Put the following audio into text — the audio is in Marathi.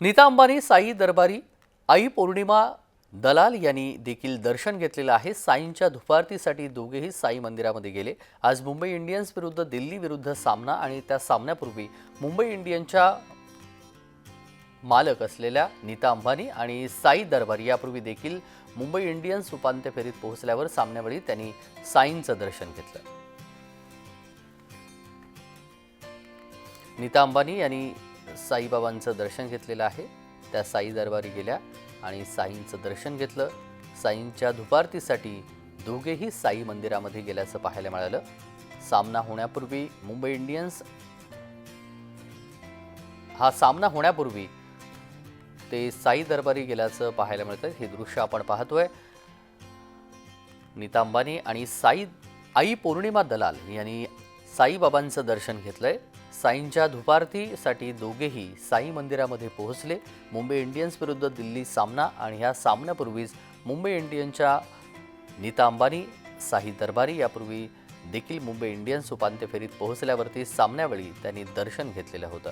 नीता अंबानी साई दरबारी आई पौर्णिमा दलाल यांनी देखील दर्शन घेतलेलं आहे. साईंच्या धुपारतीसाठी दोघेही साई मंदिरामध्ये गेले. आज मुंबई इंडियन्स विरुद्ध दिल्ली विरुद्ध सामना आणि त्या सामन्यापूर्वी मुंबई इंडियन्सच्या मालक असलेल्या नीता अंबानी आणि साई दरबारी यापूर्वी देखील मुंबई इंडियन्स उपांत्य फेरीत पोहोचल्यावर सामन्यावेळी त्यांनी साईंचं दर्शन घेतलं. नीता अंबानी यांनी साईबाबांचं दर्शन घेतलेलं आहे. त्या साई दरबारी गेल्या आणि साईंचं दर्शन घेतलं. साईंच्या धुपारतीसाठी दोघेही साई मंदिरामध्ये गेल्याचं पाहायला मिळालं. सामना होण्यापूर्वी मुंबई इंडियन्स हा सामना होण्यापूर्वी ते साई दरबारी गेल्याचं पाहायला मिळतं. हे दृश्य आपण पाहतोय. नीता अंबानी आणि साई आई पौर्णिमा दलाल यांनी साईबाबांचं दर्शन घेतलंय. साईंच्या धुपारतीसाठी दोघेही साई मंदिरामध्ये पोहोचले. मुंबई इंडियन्स विरुद्ध दिल्ली सामना आणि ह्या सामन्यापूर्वीच मुंबई इंडियन्सच्या नीता अंबानी साई दरबारी यापूर्वी देखील मुंबई इंडियन्स उपांत्य फेरीत पोहोचल्यावरती सामन्यावेळी त्यांनी दर्शन घेतलेलं होतं.